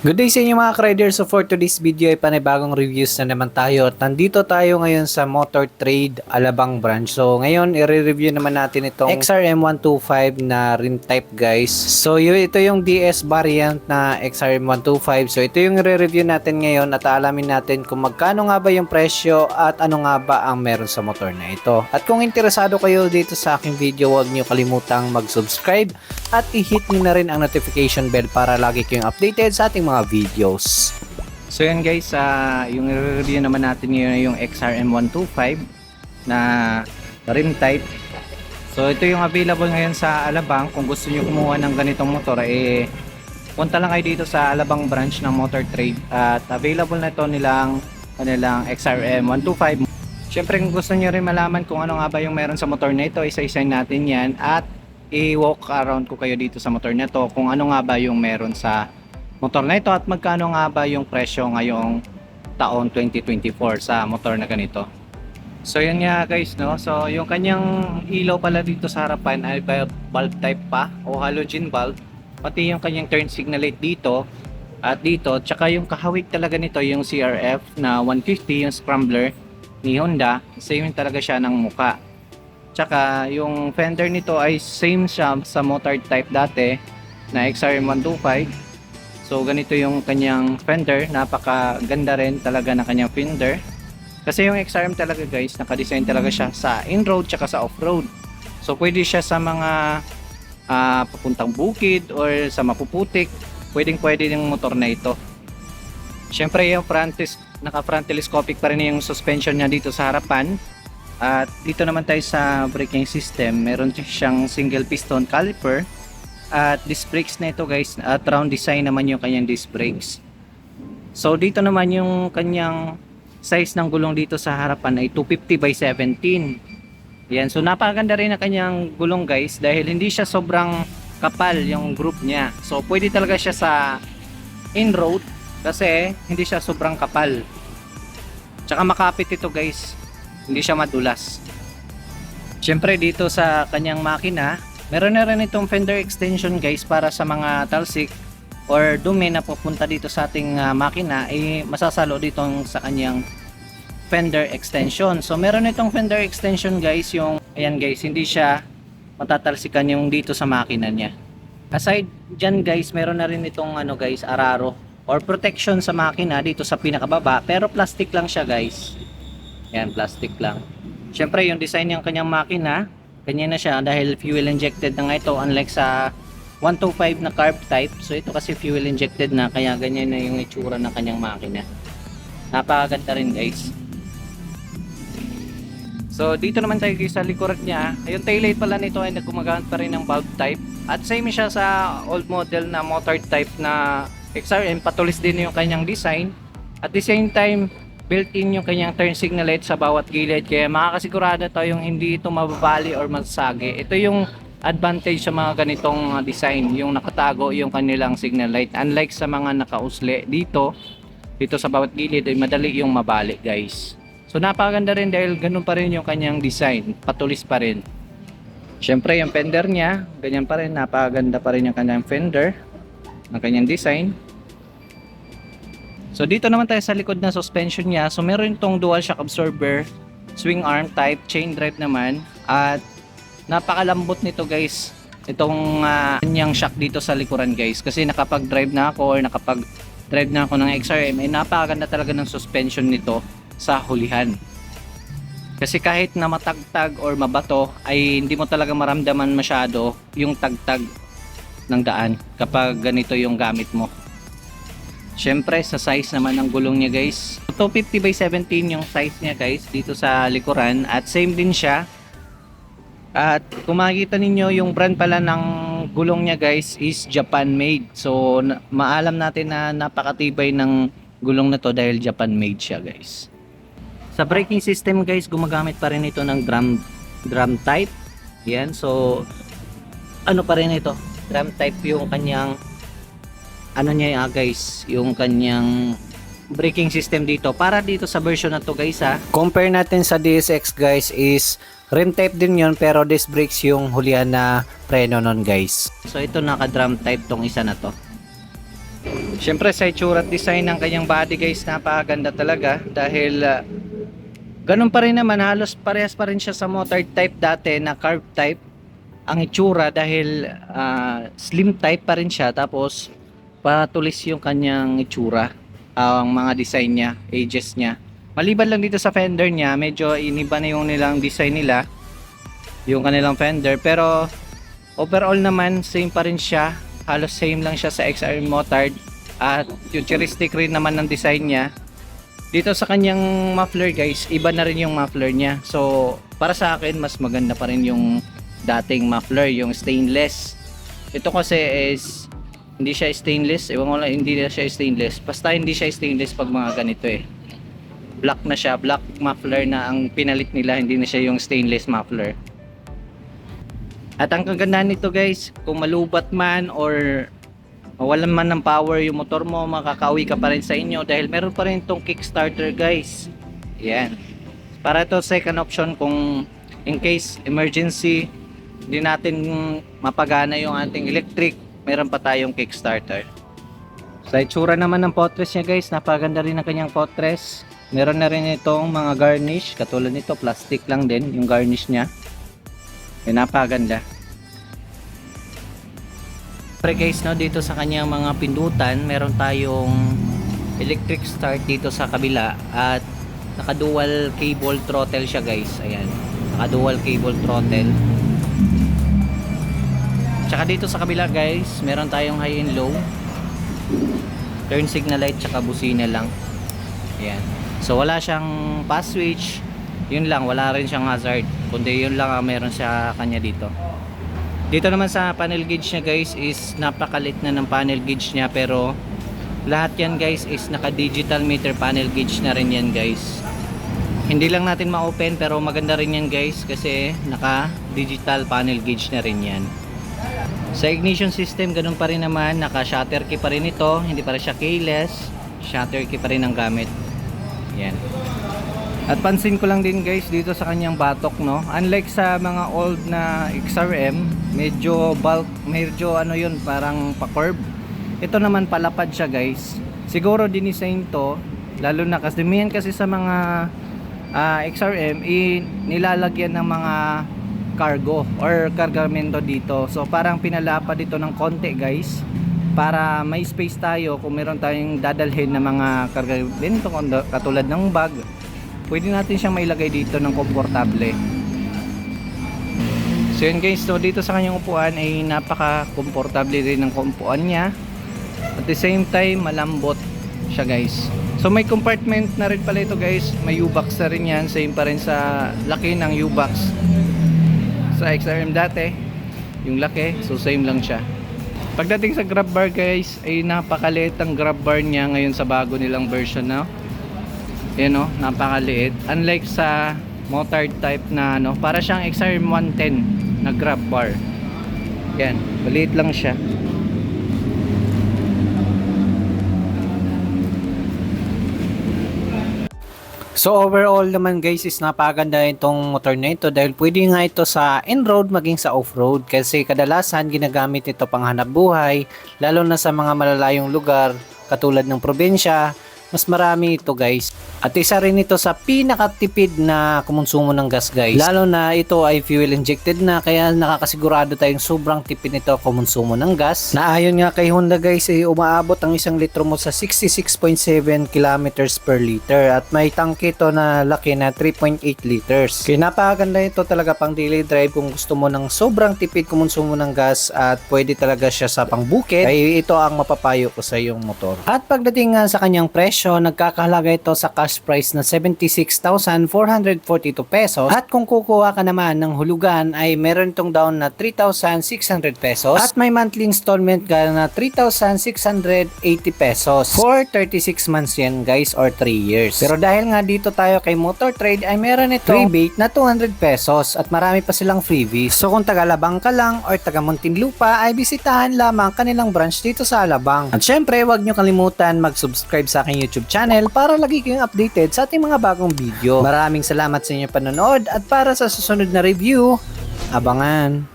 Good day sa inyo mga ka-riders. So for today's video ay panibagong reviews na naman tayo. At nandito tayo ngayon sa Motor Trade Alabang branch. So ngayon i-review naman natin itong XRM125 na rim type guys. So ito yung DS variant na XRM125. So ito yung i-review natin ngayon at aalamin natin kung magkano nga ba yung presyo at ano nga ba ang meron sa motor na ito. At kung interesado kayo dito sa aking video, huwag niyo kalimutang mag-subscribe at i-hit niyo na rin ang notification bell para lagi kayong updated sa ating mga videos. So yan guys, ah, yung review naman natin ngayon ay yung XRM125 na rim type. So ito yung available ngayon sa Alabang. Kung gusto niyo kumuha ng ganitong motor, eh punta lang kayo dito sa Alabang branch ng Motor Trade at available na ito nilang kanilang XRM125. Siyempre kung gusto niyo rin malaman kung ano nga ba yung meron sa motor na ito, isa-isa natin yan at i-walk around ko kayo dito sa motor na ito kung ano nga ba yung meron sa motor na ito at magkano nga ba yung presyo ngayong taon 2024 sa motor na ganito. So yun nga guys no. So yung kanyang ilaw pala dito sa harapan ay bulb type pa o halogen bulb. Pati yung kanyang turn signal light dito at dito tsaka yung kahawig talaga nito yung CRF na 150 yung scrambler ni Honda. Same talaga siya ng muka. Tsaka yung fender nito ay same siya sa motor type dati na XRM125 So ganito yung kanyang fender, napakaganda rin talaga ng kanyang fender. Kasi yung XRM talaga guys, naka-design talaga siya sa in-road tsaka sa off-road. So pwede siya sa mga ah, papuntang bukid or sa mapuputik, pwedeng pwede yung motor na ito. Siyempre yung front is, naka-front telescopic pa rin yung suspension niya dito sa harapan. At dito naman tayo sa braking system, meron siyang single piston caliper. At disc brakes na ito guys. At round design naman yung kanyang disc brakes. So dito naman yung kanyang size ng gulong dito sa harapan ay 250 by 17 yan. So napakaganda rin ang kanyang gulong guys dahil hindi siya sobrang kapal yung group niya. So pwede talaga siya sa in-road kasi hindi siya sobrang kapal. Tsaka makapit ito guys hindi siya madulas syempre dito sa kanyang makina Meron na rin itong fender extension guys para sa mga talsik or dumi na pupunta dito sa ating ah, makina ay masasalo dito sa kanyang fender extension. So meron itong fender extension guys yung ayan guys hindi siya matatalsikan yung dito sa makina niya. Aside dyan guys meron na rin itong ano guys araro or protection sa makina dito sa pinakababa pero plastic lang siya guys. Yan plastic lang. Siyempre yung design ng kanyang makina ganyan na siya dahil fuel injected na nga ito unlike sa 125 na carb type. So ito kasi fuel injected na kaya ganyan na yung itsura ng kanyang makina. Napakaganda rin guys. So dito naman tayo sa likuran niya. Yung taillight pala nito ay gumagamit pa rin ng bulb type. At same siya sa old model na motor type na XRM patulis din yung kanyang design. At the same time built-in yung kanyang turn signal light sa bawat gilid. Kaya makakasigurado tayo yung hindi ito mababali or masage ito yung advantage sa mga ganitong uh, design yung nakatago yung kanilang signal light. Unlike sa mga nakausli dito dito sa bawat gilid ay madali yung mabali guys. So napakaganda rin dahil ganun pa rin yung kanyang design. Patulis pa rin. Syempre yung fender niya ganyan pa rin. Napakaganda pa rin yung kanyang fender ng kanyang design So dito naman tayo sa likod na suspension niya. So meron itong dual shock absorber, swing arm type, chain drive naman at napakalambot nito guys. Itong uh, kanyang shock dito sa likuran guys kasi nakapag-drive na ako or nakapag-drive na ako ng XRM ay napakaganda talaga ng suspension nito sa hulihan. Kasi kahit na matagtag or mabato ay hindi mo talaga maramdaman masyado yung tagtag ng daan kapag ganito yung gamit mo. Siyempre, sa size naman ng gulong niya guys. 250 by 17 yung size niya guys dito sa likuran. At same din siya. At kung makikita ninyo yung brand pala ng gulong niya guys is Japan made. So maalam natin na napakatibay ng gulong na to dahil Japan made siya guys. Sa braking system guys, gumagamit pa rin ito ng drum drum type. Yan, so ano pa rin ito? Drum type yung kanyang ano niya ah, guys, yung kanyang braking system dito. Para dito sa version na to guys ha. Compare natin sa DSX guys is rim type din yon pero disc brakes yung hulihan na preno nun guys. So ito naka drum type tong isa na to. Siyempre sa itsura at design ng kanyang body guys, napakaganda talaga dahil ah, ganun pa rin naman, halos parehas pa rin siya sa motor type dati na carb type ang itsura dahil ah, slim type pa rin siya tapos patulis yung kanyang itsura ang mga design niya, ages niya. Maliban lang dito sa fender niya, medyo iniba na yung nilang design nila yung kanilang fender. Pero overall naman same pa rin siya. Halos same lang siya sa XR Motard. At futuristic rin naman ng design niya. Dito sa kanyang muffler guys iba na rin yung muffler niya. So para sa akin mas maganda pa rin yung dating muffler yung stainless. Ito kasi is hindi siya stainless. Ewan ko lang hindi siya stainless. Basta hindi siya stainless pag mga ganito eh. Black na siya. Black muffler na ang pinalit nila. Hindi na siya yung stainless muffler. At ang kagandahan nito guys, kung malubat man or mawalan man ng power yung motor mo, makakauwi ka pa rin sa inyo dahil meron pa rin itong kickstarter guys. Yan. Para ito second option kung in case emergency, hindi natin mapagana yung ating electric, meron pa tayong kickstarter. Sa itsura naman ng potres niya guys, napaganda rin ang kanyang potres. Meron na rin itong mga garnish, katulad nito, plastic lang din yung garnish niya. Ay, napakaganda. Pre guys, no, dito sa kanyang mga pindutan, meron tayong electric start dito sa kabila at naka dual cable throttle siya guys. Ayan. Naka dual cable throttle. Tsaka dito sa kabila guys, meron tayong high and low. Turn signal light tsaka busina lang. Ayan. So wala siyang pass switch. Yun lang, wala rin siyang hazard. Kundi yun lang ang meron siya kanya dito. Dito naman sa panel gauge niya guys is napakalit na ng panel gauge niya pero lahat yan guys is naka digital meter panel gauge na rin yan guys. Hindi lang natin ma-open pero maganda rin yan guys kasi naka digital panel gauge na rin yan. Sa ignition system ganun pa rin naman naka shutter key pa rin ito hindi pa rin siya keyless shutter key pa rin ang gamit. Yan. At pansin ko lang din guys dito sa kanyang batok no. Unlike sa mga old na XRM, medyo bulk, medyo ano yun, parang pa-curve. Ito naman palapad siya guys. Siguro dinisign to, lalo na kasi kasi sa mga ah, XRM, nilalagyan ng mga cargo or kargamento dito. So parang pinalapad dito ng konti guys para may space tayo kung meron tayong dadalhin na mga kargamento katulad ng bag. Pwede natin siyang mailagay dito ng komportable. So yun guys. So dito sa kanyang upuan ay napaka komportable rin ng upuan niya. At the same time malambot siya guys. So may compartment na rin pala ito guys. May U-box na rin yan. Same pa rin sa laki ng U-box sa XRM dati yung laki so same lang siya pagdating sa grab bar guys ay napakaliit ang grab bar niya ngayon sa bago nilang version na yan o, napakaliit. Unlike sa motard type na ano, para siyang XRM 110 na grab bar. Yan, maliit lang siya. So overall naman guys is napaganda itong motor na ito dahil pwede nga ito sa in-road maging sa off-road kasi kadalasan ginagamit ito pang hanap buhay lalo na sa mga malalayong lugar katulad ng probinsya mas marami ito guys. At isa rin ito sa pinakatipid na kumonsumo ng gas guys. Lalo na ito ay fuel injected na kaya nakakasigurado tayong sobrang tipid nito kumonsumo ng gas. Na ayon nga kay Honda guys ay umaabot ang isang litro mo sa 66.7 kilometers per liter at may tangke ito na laki na 3.8 liters. Kaya napakaganda ito talaga pang daily drive kung gusto mo ng sobrang tipid kumonsumo ng gas at pwede talaga siya sa pangbukid ay ito ang mapapayo ko sa iyong motor. At pagdating nga sa kanyang presyo presyo, nagkakahalaga ito sa cash price na 76,442 pesos. At kung kukuha ka naman ng hulugan ay meron itong down na 3,600 pesos. At may monthly installment ka na 3,680 pesos. For 36 months yan guys or 3 years. Pero dahil nga dito tayo kay Motor Trade ay meron ito rebate na 200 pesos at marami pa silang freebies. So kung taga Alabang ka lang or taga Muntinlupa ay bisitahan lamang kanilang branch dito sa Alabang. At syempre huwag nyo kalimutan mag-subscribe sa aking YouTube channel para lagi kayong updated sa ating mga bagong video. Maraming salamat sa inyong panonood at para sa susunod na review, abangan!